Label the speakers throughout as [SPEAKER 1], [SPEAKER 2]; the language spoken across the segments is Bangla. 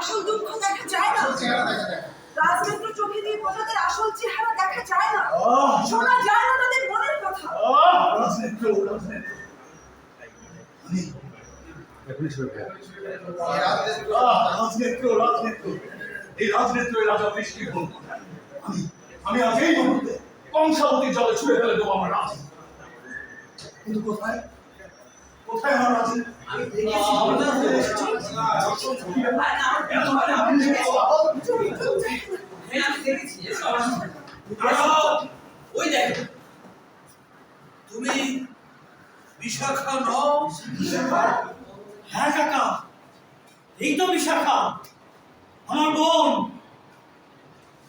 [SPEAKER 1] আসল দুঃখ দেখা যায় না। রাজমিত্র চোখে দিয়ে প্রজাদের আসল চেহারা দেখা যায় না। শোনা যায় না তাদের মনের কথা।
[SPEAKER 2] রাজনেত্র, রাজনেত্র।
[SPEAKER 3] এই রাজনেত্র
[SPEAKER 2] রাজা বৃষ্টি আমি আমি আজ এই মুহূর্তে কংসাবতীর জলে ছুড়ে ফেলে দেবো আমার রাজ। কিন্তু কোথায়? কোথায় আমার রাজ
[SPEAKER 4] আমি দেখেছি। হ্যাঁ আমি দেখেছি। ওই দেখো। তুমি বিশাখা নও।
[SPEAKER 5] হ্যাঁ কাকা। এই তো বিশাখা। আমার বোন।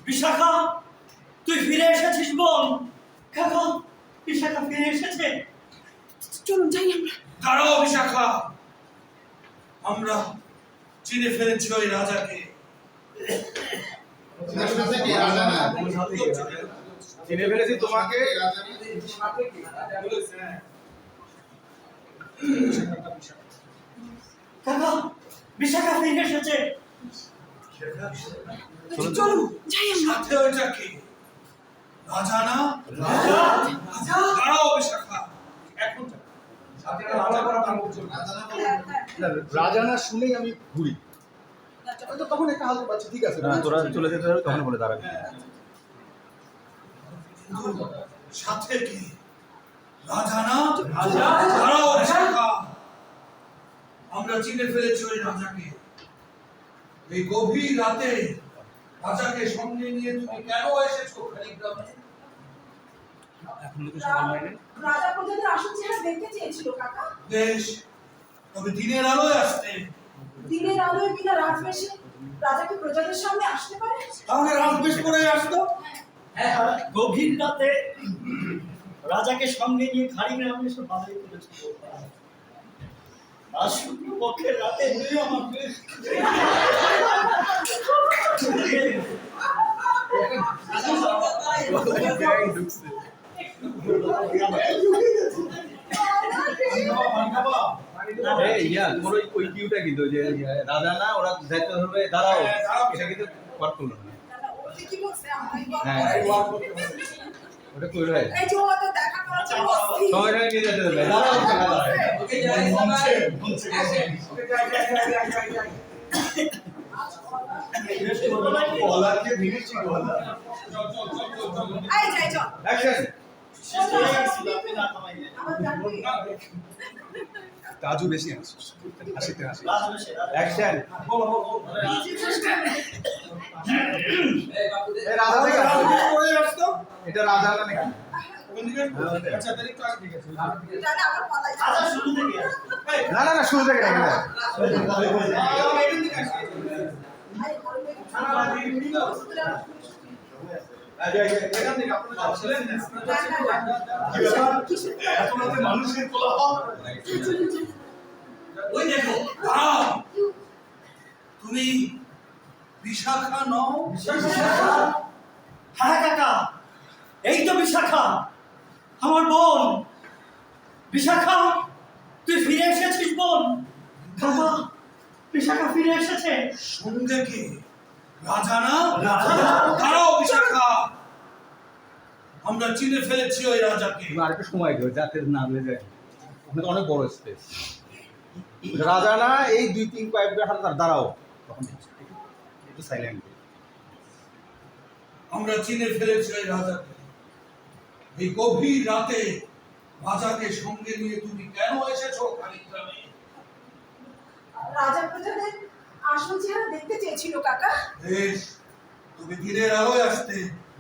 [SPEAKER 5] বিশাখা তুই ফিরে এসেছিস বোন? কাকা বিশাখা ফিরে এসেছে?
[SPEAKER 4] দাঁড়াও বিশাখা আমরা চিনে ফেলেছি ওই রাজাকে।
[SPEAKER 3] তোমার সাথে কে রাজা না
[SPEAKER 6] চিনে ফেলেছি তোমাকে।
[SPEAKER 3] রাজা না।
[SPEAKER 5] কাকা বিশাখা ফিরে এসেছে।
[SPEAKER 1] চলুন যাই আমরা।
[SPEAKER 4] সাথে ওইটা রাজা দাঁড়াও বিশাখা
[SPEAKER 3] রাজা না বলে
[SPEAKER 1] হ্যাঁ, হ্যাঁ।
[SPEAKER 6] শুনেই আমি ঘুরি। তখন একটা হালকা পাচ্ছি ঠিক আছে। তোরা চলে যেতে হবে তখন বলে দাঁড়াবি।
[SPEAKER 4] সাথে কি? রাজা না? দাঁড়াও আমরা চিনে ফেলেছি ওই রাজাকে। এই গভীর রাতে রাজাকে সঙ্গে নিয়ে তুমি কেন এসেছ খালিগ্রামে
[SPEAKER 1] রাজা প্রজাদের আসল চেহারা দেখতে চেয়েছিল কাকা?
[SPEAKER 4] বেশ তবে দিনের আলোয় আসতে।
[SPEAKER 1] দিনের আলোয় বিনা রাজবেশে রাজা কি প্রজাদের সামনে আসতে পারে?
[SPEAKER 4] তাহলে রাজবেশ করে আসতো।
[SPEAKER 5] হ্যাঁ গভীর রাতে রাজাকে সঙ্গে নিয়ে খাড়ি গ্রামে এসে বাজারে আর শুক্রপক্ষের রাতে তুই আমাকে
[SPEAKER 6] এই ইয়া তোমার ওই ওই কিউটা কিন্তু যে রাজা না ওরা দায়িত্ব ধরবে দাঁড়াও এটা কিন্তু ওয়ার্ক না। হ্যাঁ। ওটা কইলো হয়
[SPEAKER 1] এই যে ও তো দেখা করার জন্য
[SPEAKER 6] সময় সময় নিয়ে যেতে হবে দাঁড়াও
[SPEAKER 4] ওকে যাই
[SPEAKER 2] মঞ্চে, মঞ্চে,
[SPEAKER 6] তাজু বেশি আছে হাসিতে হাসি অ্যাকশন এটা রাজা না নাকি
[SPEAKER 4] আচ্ছা
[SPEAKER 6] না না না শুরু থেকে না
[SPEAKER 4] ওই দেখো তুমি বিশাখা নও
[SPEAKER 5] হ্যাঁ কাকা এই তো বিশাখা আমার বোন বিশাখা তুই ফিরে এসেছিস বোন বিশাখা ফিরে এসেছে
[SPEAKER 4] সঙ্গে কে রাজা না
[SPEAKER 5] রাজা।
[SPEAKER 4] দাঁড়াও বিশাখা আমরা চিনে ফেলেছি ওই রাজাকে।
[SPEAKER 6] আরেকটু সময় দিও যাতে না হয়ে যায়। ওখানে অনেক বড় স্পেস রাজা না এই দুই তিন কয়েকবার হাতে দাঁড়াও। তখন একটু সাইলেন্ট
[SPEAKER 4] আমরা চিনে ফেলেছি ওই রাজাকে। এই গভীর রাতে রাজাকে সঙ্গে নিয়ে তুমি কেন এসেছ খালিগ্রামে
[SPEAKER 1] রাজা প্রজাদের আসল চেহারা দেখতে চেয়েছিল কাকা।
[SPEAKER 4] বেশ তুমি দিনের আলোয় আসতে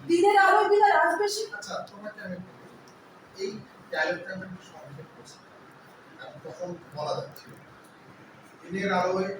[SPEAKER 1] দিনের আলোয় আসবে সে
[SPEAKER 3] আচ্ছা তোমাকে আমি এই ডায়লগটা আমি সংক্ষেপ করছি। তখন বলা যাচ্ছে দিনের আলোয়